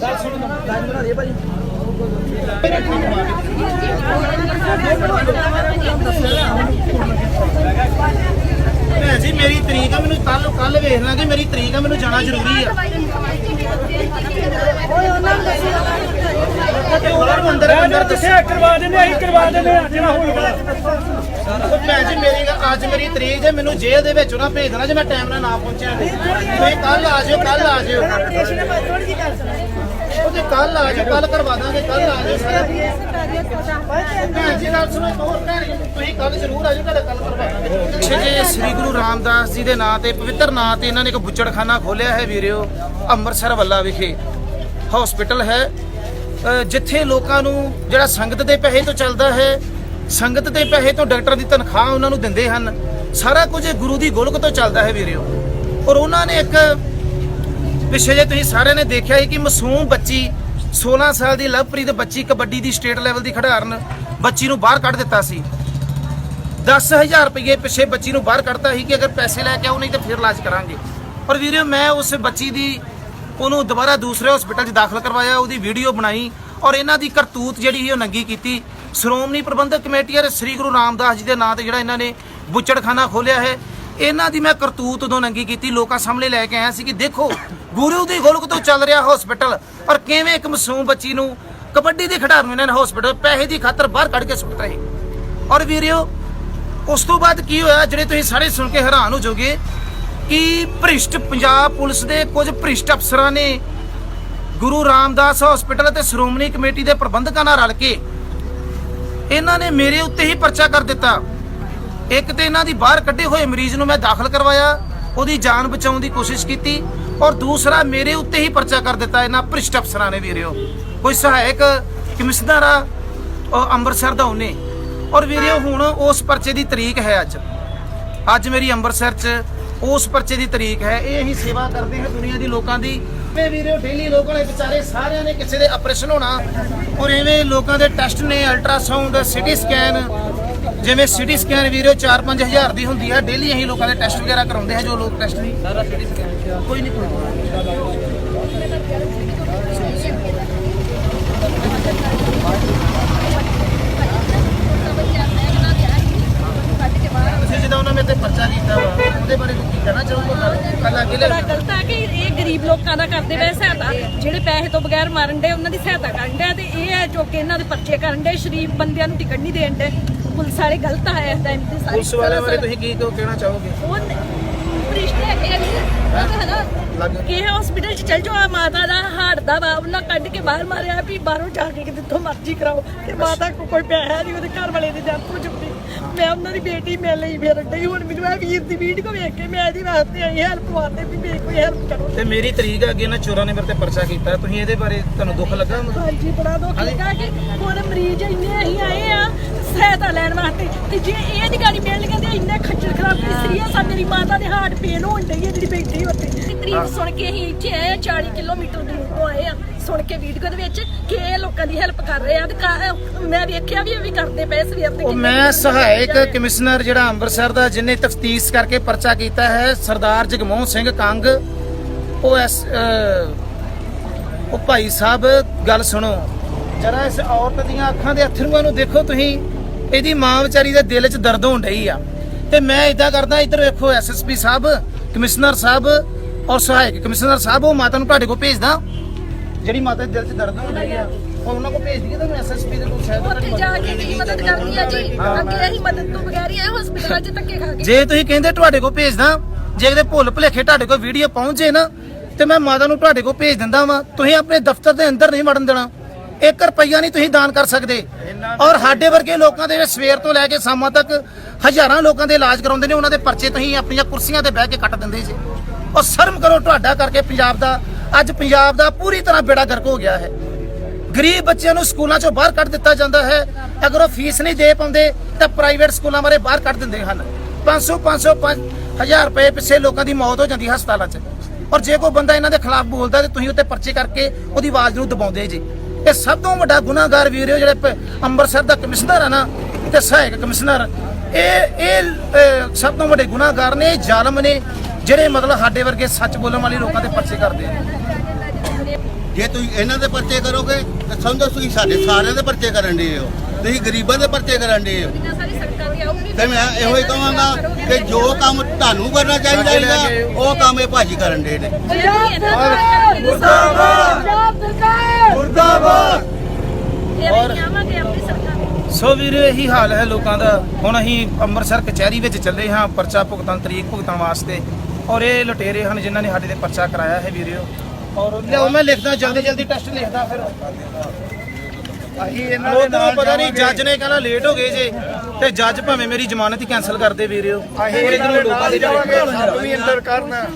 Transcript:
ਗੱਲ ਸੁਣੋ ਲਾਈਨ ਬਣਾ ਦੇ ਭਾਜੀ। ਭੈਣ ਜੀ, ਮੇਰੀ ਤਰੀਕ ਆ, ਮੈਨੂੰ ਕੱਲ ਕੱਲ ਵੇਖ ਲਾਂਗੇ, ਮੇਰੀ ਤਰੀਕ ਆ, ਮੈਨੂੰ ਜਾਣਾ ਜ਼ਰੂਰੀ ਆ। ਤੇ ਉਹਨਾਂ ਨੂੰ ਅੰਦਰ ਅੰਦਰ ਦੱਸਿਆ ਕਰਵਾ ਦਿੰਦੇ ਅਸੀਂ ਕਰਵਾ ਦਿੰਦੇ ਆ ਜਿਹੜਾ ਹੋਊਗਾ ਭੈਣ ਜੀ, ਮੇਰੀ ਗੱਲ- ਅੱਜ ਮੇਰੀ ਤਰੀਕ ਜੇ ਮੈਨੂੰ ਜੇਲ੍ਹ ਦੇ ਵਿੱਚ ਉਹਨਾਂ ਭੇਜ ਦੇਣਾ ਜੇ ਮੈਂ ਟਾਈਮ ਨਾਲ ਨਾ ਪਹੁੰਚਿਆ ਤੇ। ਤੁਸੀਂ ਕੱਲ ਆ ਜਾਓ ਕੱਲ ਆ ਜਾਓ। ਉਹ ਤੇ ਕੱਲ ਆ ਜਾਓ ਕੱਲ ਕਰਵਾ ਦਾਂਗੇ ਕੱਲ ਆ ਜਾਓ ਸਾਰਾ। ਭੈਣ ਜੀ ਨਾਲ ਸੁਣੋ ਭੈਣ ਜੀ, ਤੁਸੀਂ ਕੱਲ ਜ਼ਰੂਰ ਆ ਜਾਓ ਤੁਹਾਡਾ ਕੱਲ ਕਰਵਾ ਦਾਂਗੇ। ਜੀ ਸ੍ਰੀ ਗੁਰੂ ਰਾਮਦਾਸ ਜੀ ਦੇ ਨਾਂ ਤੇ ਪਵਿੱਤਰ ਨਾਂ ਤੇ ਇਹਨਾਂ ਨੇ ਇੱਕ ਬੁੱਚੜਖਾਨਾ ਖੋਲਿਆ ਹੈ ਵੀਰਿਓ ਅੰਮ੍ਰਿਤਸਰ ਵੱਲਾ ਵਿਖੇ। ਹਸਪੀਟਲ ਹੈ। ਜਿੱਥੇ ਲੋਕਾਂ ਨੂੰ ਜਿਹੜਾ ਸੰਗਤ ਦੇ ਪੈਸੇ ਤੋਂ ਚੱਲਦਾ ਹੈ ਸੰਗਤ ਦੇ ਪੈਸੇ ਤੋਂ ਡਾਕਟਰ ਦੀ ਤਨਖਾਹ ਉਹਨਾਂ ਨੂੰ ਦਿੰਦੇ ਹਨ। ਸਾਰਾ ਕੁਝ ਗੁਰੂ ਦੀ ਗੋਲਕ ਤੋਂ ਚੱਲਦਾ ਹੈ ਵੀਰਿਓ। ਔਰ ਉਹਨਾਂ ਨੇ ਇੱਕ ਪਿੱਛੇ ਜੇ ਤੁਸੀਂ ਸਾਰਿਆਂ ਨੇ ਦੇਖਿਆ ਸੀ ਕਿ ਮਾਸੂਮ ਬੱਚੀ 16 ਸਾਲ ਦੀ ਲਵਪ੍ਰੀਤ ਬੱਚੀ ਕਬੱਡੀ ਦੀ ਸਟੇਟ ਲੈਵਲ ਦੀ ਖਿਡਾਰਨ ਬੱਚੀ ਨੂੰ ਬਾਹਰ ਕੱਢ ਦਿੱਤਾ ਸੀ। 10000 ਰੁਪਏ ਪਿੱਛੇ ਬੱਚੀ ਨੂੰ ਬਾਹਰ ਕੱਢਤਾ ਸੀ ਕਿ ਅਗਰ ਪੈਸੇ ਲੈ ਕੇ ਆਓ, ਨਹੀਂ ਤਾਂ ਫਿਰ ਇਲਾਜ ਕਰਾਂਗੇ। ਪਰ ਵੀਰਿਓ, ਮੈਂ ਉਸ ਬੱਚੀ ਦੀ ਉਹਨੂੰ ਦੁਬਾਰਾ ਦੂਸਰੇ ਹਸਪੀਟਲ 'ਚ ਦਾਖਲ ਕਰਵਾਇਆ, ਉਹਦੀ ਵੀਡੀਓ ਬਣਾਈ ਔਰ ਇਹਨਾਂ ਦੀ ਕਰਤੂਤ ਜਿਹੜੀ ਸੀ ਉਹ ਨੰਗੀ ਕੀਤੀ। ਸ਼੍ਰੋਮਣੀ ਪ੍ਰਬੰਧਕ ਕਮੇਟੀ ਅਤੇ ਸ੍ਰੀ ਗੁਰੂ ਰਾਮਦਾਸ ਜੀ ਦੇ ਨਾਂ ਤੇ ਜਿਹੜਾ ਇਹਨਾਂ ਨੇ ਬੁੱਚੜਖਾਨਾ ਖੋਲਿਆ ਹੈ। ਇਹਨਾਂ ਦੀ ਮੈਂ ਕਰਤੂਤ ਉਦੋਂ ਨੰਗੀ ਕੀਤੀ, ਲੋਕਾਂ ਸਾਹਮਣੇ ਲੈ ਕੇ ਆਇਆ ਸੀ ਕਿ ਦੇਖੋ, ਗੁਰੂ ਦੀ ਗੋਲਕ ਤੋਂ ਚੱਲ ਰਿਹਾ ਹਸਪੀਟਲ ਔਰ ਕਿਵੇਂ ਇੱਕ ਮਾਸੂਮ ਬੱਚੀ ਨੂੰ ਕਬੱਡੀ ਦੇ ਖਿਡਾਰਨ ਇਹਨਾਂ ਨੇ ਹਸਪੀਟਲ ਪੈਸੇ ਦੀ ਖਾਤਰ ਬਾਹਰ ਕੱਢ ਕੇ ਸੁੱਟਤਾ ਸੀ ਔਰ ਵੀਰਿਓ, ਉਸ ਤੋਂ ਬਾਅਦ ਕੀ ਹੋਇਆ, ਜਿਹੜੇ ਤੁਸੀਂ ਸਾਰੇ ਸੁਣ ਕੇ ਹੈਰਾਨ ਹੋ ਜਾਓਗੇ ਕਿ ਭ੍ਰਿਸ਼ਟ ਪੰਜਾਬ ਪੁਲਿਸ ਦੇ ਕੁਝ ਭ੍ਰਿਸ਼ਟ ਅਫਸਰਾਂ ਨੇ ਗੁਰੂ ਰਾਮਦਾਸ ਹਸਪੀਟਲ ਅਤੇ ਸ਼੍ਰੋਮਣੀ ਕਮੇਟੀ ਦੇ ਪ੍ਰਬੰਧਕਾਂ ਨਾਲ ਰਲ ਕੇ ਇਹਨਾਂ ਨੇ ਮੇਰੇ ਉੱਤੇ ਹੀ ਪਰਚਾ ਕਰ ਦਿੱਤਾ। ਇੱਕ ਤੇ ਇਹਨਾਂ ਦੀ ਬਾਹਰ ਕੱਢੇ ਹੋਏ ਮਰੀਜ਼ ਨੂੰ ਮੈਂ ਦਾਖਲ ਕਰਵਾਇਆ, ਉਹਦੀ ਜਾਨ ਬਚਾਉਣ ਦੀ ਕੋਸ਼ਿਸ਼ ਕੀਤੀ ਔਰ ਦੂਸਰਾ ਮੇਰੇ ਉੱਤੇ ਹੀ ਪਰਚਾ ਕਰ ਦਿੱਤਾ ਇਹਨਾਂ ਭ੍ਰਿਸ਼ਟ ਅਫਸਰਾਂ ਨੇ ਵੀਰਿਓ ਕੋਈ ਸਹਾਇਕ ਕਮਿਸ਼ਨਰ ਆ ਅੰਮ੍ਰਿਤਸਰ ਦਾ ਉਹਨੇ। ਔਰ ਵੀਰਿਓ ਹੁਣ ਉਸ ਪਰਚੇ ਦੀ ਤਰੀਕ ਹੈ ਅੱਜ। ਅੱਜ ਮੇਰੀ ਅੰਮ੍ਰਿਤਸਰ 'ਚ ਉਸ ਪਰਚੇ ਦੀ ਤਰੀਕ ਹੈ। ਇਹ ਅਸੀਂ ਸੇਵਾ ਕਰਦੇ ਹਾਂ ਦੁਨੀਆ ਦੀ ਲੋਕਾਂ ਦੀ। ਮੈਂ ਵੀਰਿਓ ਡੇਲੀ ਲੋਕ ਵਾਲੇ ਵਿਚਾਰੇ ਸਾਰਿਆਂ ਨੇ ਕਿਸੇ ਦੇ ਆਪਰੇਸ਼ਨ ਹੋਣਾ। ਔਰ ਐਵੇਂ ਲੋਕਾਂ ਦੇ ਟੈਸਟ ਨੇ ਅਲਟਰਾਸਾਊਂਡ ਸਿਟੀ ਸਕੈਨ ਜਿਵੇਂ ਸਿਟੀ ਸਕੈਨ ਵੀਰਿਓ 4-5 ਹਜ਼ਾਰ ਦੀ ਹੁੰਦੀ ਹੈ ਡੇਲੀ ਅਸੀਂ ਲੋਕਾਂ ਦੇ ਟੈਸਟ ਵਗੈਰਾ ਕਰਾਉਂਦੇ ਹਾਂ ਜੋ ਲੋਕ ਟੈਸਟ ਨਹੀਂ। ਸਾਰਾ ਸਿਟੀ ਸਕੈਨ ਕੋਈ ਨਹੀਂ। ਤੁਸੀਂ ਜਦੋਂ ਉਹਨਾਂ ਮੇਰੇ ਤੇ ਪਰਚਾ ਕੀਤਾ ਵਾ ਉਹਦੇ ਬਾਰੇ ਕੀ ਕਹਿਣਾ ਚਾਹੋਗੇ? ਕੱਲ ਅੱਗੇ ਲੈ ਬੜਾ ਗਲਤ ਹੈ ਕਿ ਇਹ ਗਰੀਬ ਲੋਕਾਂ ਦਾ ਕਰਦੇ ਪਏ ਸਹਾਇਤਾ? ਜਿਹੜੇ ਪੈਸੇ ਤੋਂ ਬਗੈਰ ਮਰਨ ਦੇ ਉਹਨਾਂ ਦੀ ਸਹਾਇਤਾ ਕਰਨ ਦੇ ਤੇ ਇਹ ਹੈ ਜੋ ਕਿ ਇਹਨਾਂ ਦੇ ਪਰਚੇ ਕਰਨ ਦੇ ਸ਼ਰੀਫ ਬੰਦਿਆਂ ਨੂੰ ਟਿਕਟ ਨਹੀਂ ਦੇਣ ਦੇ ਪੁਲਿਸ ਵਾਲੇ ਗਲਤ ਹੈ ਇਸ ਟਾਈਮ ਤੇ ਸਾਰੇ ਪੁਲਿਸ ਵਾਲਿਆਂ ਬਾਰੇ ਤੁਸੀਂ ਕੀ ਕਹਿਣਾ ਚਾਹੋਗੇ? ਉਹ ਪ੍ਰਿਸ਼ਤੇ ਹੈਗੇ ਨਹੀਂ ਉਹ ਹੈ ਨਾ ਲੱਗ ਕਿ ਹਸਪੀਟਲ ਚ ਚੱਲ ਜਾਓ ਮਾਤਾ ਦਾ ਹਾਰਟ ਦਾ ਵਾ ਉਹਨਾਂ ਕੱਢ ਕੇ ਬਾਹਰ ਮਾਰਿਆ ਵੀ ਬਾਹਰੋਂ ਜਾ ਕੇ ਜਿੱਥੋਂ ਮਰਜ਼ੀ ਕਰਾਓ। ਤੇ ਮਾਤਾ ਕੋ ਕੋਈ ਪੈਸਾ ਨਹੀਂ ਉਹਦੇ ਘਰ ਵਾਲੇ ਦੀ ਡੈਥ ਹੋ ਚੁੱਕੀ। ਮੈਂ ਉਹਨਾਂ ਦੀ ਬੇਟੀ ਮਿਲ ਲਈ ਫਿਰ ਡਈ ਹੁਣ ਮੈਨੂੰ ਇਹ ਵੀਰ ਦੀ ਵੀਡੀਓ ਵੇਖ ਕੇ ਮੈਂ ਇਹਦੀ ਵਾਸਤੇ ਆਈ ਹੈਲਪ ਵਾਸਤੇ ਵੀ ਮੇਰੀ ਕੋਈ ਹੈਲਪ ਕਰੋ। ਤੇ ਮੇਰੀ ਤਰੀਕ ਅੱਗੇ ਨਾ ਚੋਰਾਂ ਨੇ ਮੇਰੇ ਤੇ ਪਰਚਾ ਕੀਤਾ। ਤੁਸੀਂ ਇਹਦੇ ਬਾਰੇ ਤੁਹਾਨੂੰ ਦੁੱਖ ਲੱਗਾ ਹਾਂਜੀ ਬੜਾ ਦੁੱਖ ਲੱਗਾ ਕਿ ਹੁਣ ਮਰੀਜ਼ ਇੰਨੇ ਅਸੀਂ ਆਏ ਆ ਸਹਾਇਤਾ ਲੈਣ ਵਾਸਤੇ। ਤੇ ਜੇ ਇਹ ਗਾੜੀ ਮਿਲ ਗਈ ਤੇ ਇੰਨੇ ਖੱਜਲ ਖਰਾਬ ਕੀ ਸੀਰੀਅਸ ਆ ਮੇਰੀ ਮਾਤਾ ਦੇ ਹਾਰਟ ਪੇਨ ਹੋਣ ਡਈ ਹੈ ਜਿਹੜੀ ਬੈਠੀ ਤਰੀਫ ਸੁਣ ਕੇ ਇੱਥੇ ਆ, 40 ਕਿਲੋਮੀਟਰ ਦੂਰ ਤੋਂ ਆਏ ਆ ਸੁਣ ਕੇ ਵੀਡੀਓ ਦੇ ਵਿੱਚ ਕਿ ਇਹ ਲੋਕਾਂ ਦੀ ਹੈਲਪ ਕਰ ਰਹੇ ਆ। ਤੇ ਕਾ- ਮੈਂ ਵੇਖਿਆ ਵੀ ਇਹ ਵੀ ਕਰਦੇ ਪਏ ਸਵੇਰ ਦੇ ਉਹ ਮੈਂ ਸਹਾਇਕ ਕਮਿਸ਼ਨਰ ਜਿਹੜਾ ਅੰਮ੍ਰਿਤਸਰ ਦਾ ਜਿਹਨੇ ਤਫਤੀਸ਼ ਕਰਕੇ ਪਰਚਾ ਕੀਤਾ ਹੈ ਸਰਦਾਰ ਜਗਮੋਹਨ ਸਿੰਘ ਕੰਗ। ਉਹ ਐਸ ਉਹ ਭਾਈ ਸਾਹਿਬ ਗੱਲ ਸੁਣੋ। ਜਰਾ ਇਸ ਔਰਤ ਦੀਆਂ ਅੱਖਾਂ ਦੇ ਅਥਰੂਆਂ ਨੂੰ ਦੇਖੋ ਤੁਸੀਂ। ਇਹਦੀ ਮਾਂ ਵਿਚਾਰੀ ਦੇ ਦਿਲ 'ਚ ਦਰਦ ਹੋਣ ਡਈ ਆ। ਤੇ ਮੈਂ ਇਦਾਂ ਕਰਦਾ ਇੱਧਰ ਵੇਖੋ ਐਸਐਸਪੀ ਸਾਹਿਬ ਕਮਿਸ਼ਨਰ ਸਾਹਿਬ ਔਰ ਸਹਾਇਕ ਕਮਿਸ਼ਨਰ ਸਾਹਿਬ ਉਹ ਮਾਤਾ ਨੂੰ ਤੁਹਾਡੇ ਕੋਲ ਭੇਜਦਾ। ਜਿਹੜੀ ਮਾਤਾ ਦੇ ਦਿਲ 'ਚ ਦਰਦ ਹੋਣ ਡਈ ਆ ਉਹ ਉਹਨਾਂ ਕੋਲ ਭੇਜ ਦਈਏ ਤੁਹਾਨੂੰ ਐਸਐਸਪੀ ਦੇ ਕੋਲ ਸ਼ਾਇਦ ਉੱਥੇ ਜਾ ਕੇ ਕੀ ਮਦਦ ਕਰਨੀ ਆ ਜੀ? ਅੱਗੇ ਅਸੀਂ ਮਦਦ ਤੋਂ ਬਗੈਰ ਹੀ ਆਏ ਹਸਪੀਟਲ 'ਚ ਧੱਕੇ ਖਾ ਕੇ ਜੇ ਤੁਸੀਂ ਕਹਿੰਦੇ ਤੁਹਾਡੇ ਕੋਲ ਭੇਜਦਾ ਜੇ ਕਿਤੇ ਭੁੱਲ ਭੁਲੇਖੇ ਤੁਹਾਡੇ ਕੋਲ ਵੀਡੀਓ ਪਹੁੰਚੇ ਨਾ ਤੇ ਮੈਂ ਮਾਤਾ ਨੂੰ ਤੁਹਾਡੇ ਕੋਲ ਭੇਜ ਦਿੰਦਾ ਵਾਂ। ਤੁਸੀਂ ਆਪਣੇ ਦਫ਼ਤਰ ਦੇ ਅੰਦਰ ਨਹੀਂ ਵੜਨ ਦੇਣਾ। 1 ਰੁਪਈਆ ਨਹੀਂ ਤੁਸੀਂ ਦਾਨ ਕਰ ਸਕਦੇ। ਔਰ ਸਾਡੇ ਵਰਗੇ ਲੋਕਾਂ ਦੇ ਸਵੇਰ ਤੋਂ ਲੈ ਕੇ ਸ਼ਾਮਾਂ ਤੱਕ ਹਜ਼ਾਰਾਂ ਲੋਕਾਂ ਦੇ ਇਲਾਜ ਕਰਾਉਂਦੇ ਨੇ ਉਹਨਾਂ ਦੇ ਪਰਚੇ ਤੁਸੀਂ ਆਪਣੀਆਂ ਕੁਰਸੀਆਂ ਤੇ ਬਹਿ ਕੇ ਕੱਟ ਦਿੰਦੇ ਜੀ। ਔਰ ਸ਼ਰਮ ਕਰੋ ਤੁਹਾਡਾ ਕਰਕੇ ਪੰਜਾਬ ਦਾ। ਅੱਜ ਪੰਜਾਬ ਦਾ ਪੂਰੀ ਤਰ੍ਹਾਂ ਬੇੜਾ ਗਰਕ ਹੋ ਗਿਆ ਹੈ। ਗਰੀਬ ਬੱਚਿਆਂ ਨੂੰ ਸਕੂਲਾਂ ਚੋਂ ਬਾਹਰ ਕੱਢ ਦਿੱਤਾ ਜਾਂਦਾ ਹੈ। ਅਗਰ ਉਹ ਫੀਸ ਨਹੀਂ ਦੇ ਪਾਉਂਦੇ, ਤਾਂ ਪ੍ਰਾਈਵੇਟ ਸਕੂਲਾਂ ਬਾਰੇ ਬਾਹਰ ਕੱਢ ਦਿੰਦੇ ਹਨ। 500 500 ਹਜ਼ਾਰ ਰੁਪਏ ਪਿੱਛੇ ਲੋਕਾਂ ਦੀ ਮੌਤ ਹੋ ਜਾਂਦੀ ਹਸਪਤਾਲਾਂ 'ਚ। ਔਰ ਜੇ ਕੋਈ ਬੰਦਾ ਇਹਨਾਂ ਦੇ ਖਿਲਾਫ ਬੋਲਦਾ ਤੇ ਤੁਸੀਂ ਉੱਤੇ ਪਰਚੇ ਕਰਕੇ ਉਹਦੀ ਆਵਾਜ਼ ਨੂੰ ਦਬਾਉਂਦੇ ਜੀ। ਇਹ ਸਭ ਤੋਂ ਵੱਡਾ ਗੁਨਾਹਗਾਰ ਵੀਰ ਜਿਹੜੇ ਅੰਮ੍ਰਿਤਸਰ ਦਾ ਕਮਿਸ਼ਨਰ ਆ ਨਾ ਤੇ ਸਹਾਇਕ ਕਮਿਸ਼ਨਰ। ਇਹ ਇਹ ਸਭ ਤੋਂ ਵੱਡੇ ਗੁਨਾਹਗਾਰ ਨੇ ਇਹ ਜ਼ਾਲਮ ਨੇ। ਜਿਹੜੇ ਮਤਲਬ ਸਾਡੇ ਵਰਗੇ ਸੱਚ ਬੋਲਣ ਵਾਲੇ ਲੋਕਾਂ ਦੇ ਪਰਚੇ ਕਰਦੇ ਨੇ ਜੇ ਤੁਸੀਂ ਇਹਨਾਂ ਦੇ ਪਰਚੇ ਕਰੋਗੇ ਤਾਂ ਸਮਝੋ ਤੁਸੀਂ ਸਾਡੇ ਸਾਰਿਆਂ ਦੇ ਪਰਚੇ ਕਰਨ ਦੇ ਹੋ। ਤੁਸੀਂ ਗਰੀਬਾਂ ਦੇ ਪਰਚੇ ਕਰਨ ਦੇ ਹੋ। ਤੇ ਮੈਂ ਇਹੋ ਹੀ ਕਹਾਂਗਾ ਕਿ ਜੋ ਕੰਮ ਤੁਹਾਨੂੰ ਕਰਨਾ ਚਾਹੀਦਾ ਹੈਗਾ ਉਹ ਕੰਮ ਇਹ ਭਾਜੀ ਕਰਨ ਦੇ ਨੇ। ਮੁਰਦਾਬਾਦ! ਸਰਕਾਰ ਨੂੰ। ਸੋ ਵੀਰੇ ਇਹੀ ਹਾਲ ਹੈ ਲੋਕਾਂ ਦਾ। ਹੁਣ ਅਸੀਂ ਅੰਮ੍ਰਿਤਸਰ ਕਚਹਿਰੀ ਵਿੱਚ ਚੱਲੇ ਹਾਂ ਪਰਚਾ ਭੁਗਤਣ ਤਰੀਕ ਭੁਗਤਣ ਵਾਸਤੇ। ਔਰ ਇਹ ਲੁਟੇਰੇ ਹਨ ਜਿਨ੍ਹਾਂ ਨੇ ਸਾਡੇ ਤੇ ਪਰਚਾ ਕਰਾਇਆ ਹੈ ਵੀਰਿਓ। ਔਰ ਲਿਆਓ ਮੈਂ ਲਿਖਦਾ ਜਲਦੀ ਜਲਦੀ ਟੈਸਟ ਲਿਖਦਾ ਫਿਰ। ਅਸੀਂ ਇਹਨਾਂ ਲੋਕਾਂ ਨੂੰ ਪਤਾ ਨਹੀਂ ਜੱਜ ਨੇ ਕਹਿੰਦਾ ਲੇਟ ਹੋ ਗਏ ਜੇ ਤੇ ਜੱਜ ਭਾਵੇਂ ਮੇਰੀ ਜ਼ਮਾਨਤ ਹੀ ਕੈਨਸਲ ਕਰ ਦੇ ਵੀਰਿਓ। ਅਸੀਂ ਇਹਨਾਂ ਦੇ ਜਾਵਾਂਗੇ ਸਾਨੂੰ ਵੀ ਅੰਦਰ ਕਰਨ।